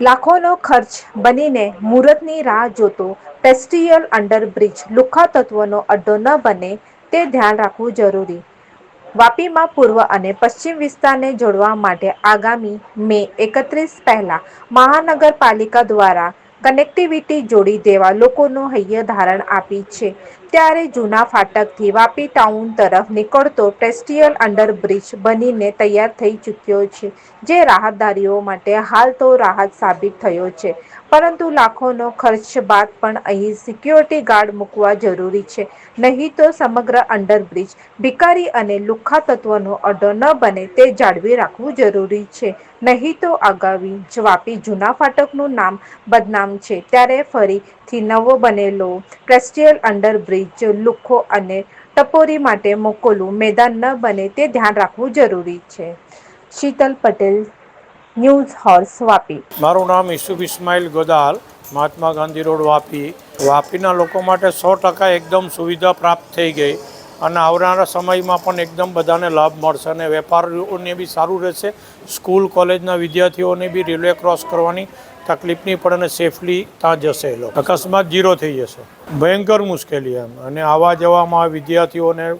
લાખોનો ખર્ચ બનીને મુહૂર્તની રાહ જોતો પેસ્ટિયલ અંડરબ્રિજ લુખા તત્વોનો અડ્ડો ન બને તે ધ્યાન રાખવું જરૂરી. વાપીમાં પૂર્વ અને પશ્ચિમ વિસ્તારને જોડવા માટે આગામી મે એકત્રીસ પહેલા મહાનગરપાલિકા દ્વારા કનેક્ટિવિટી જોડી દેવા લોકોનું હૈયેધારણ આપી છે. ત્યારે જૂના ફાટકથી વાપી ટાઉન તરફ નીકળતો પેસ્ટિયલ અંડરબ્રિજ બનીને તૈયાર થઈ ચૂક્યો છે. જે રાહતદારીઓ માટે હાલ તો રાહત સાબિત થયો છે. પરંતુ લાખોનો ખર્ચ બાદ પણ અહીં સિક્યોરિટી ગાર્ડ મૂકવા જરૂરી છે. નહીં તો સમગ્ર અંડરબ્રિજ ભિકારી અને લુખ્ખા તત્વનો અડો ન બને તે જાળવી રાખવું જરૂરી છે. નહીં તો આગામી જવાપી જૂના ફાટકનું નામ બદનામ છે. ત્યારે ફરીથી નવો બનેલો પ્રેસ્ટિયલ અંડરબ્રિજ લુખ્ખો અને ટપોરી માટે મોકોલું મેદાન ન બને તે ધ્યાન રાખવું જરૂરી છે. શીતલ પટેલ ન્યૂઝ હોર્સ વાપી મારું નામ ઈસુફ ઇસ્માઇલ ગોદાલ. મહાત્મા ગાંધી રોડ વાપી. વાપીના લોકો માટે સો ટકા એકદમ સુવિધા પ્રાપ્ત થઈ ગઈ અને આવનારા સમયમાં પણ એકદમ બધાને લાભ મળશે અને વેપારીઓને બી સારું રહેશે. સ્કૂલ, કોલેજના વિદ્યાર્થીઓને બી રેલવે ક્રોસ કરવાની તકલીફ નહીં પડે અને સેફલી ત્યાં જશે એ લોકો. અકસ્માત જીરો થઈ જશે. ભયંકર મુશ્કેલી એમ. અને આવવા જવામાં વિદ્યાર્થીઓને,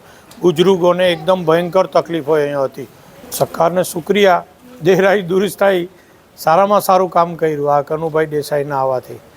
બુજુર્ગોને એકદમ ભયંકર તકલીફ હોય અહીંયા હતી. સરકારને શુક્રિયા. દેરાઈ દુરુસ્તાઈ સારામાં સારું કામ કર્યું આ કનુભાઈ દેસાઈના આવવાથી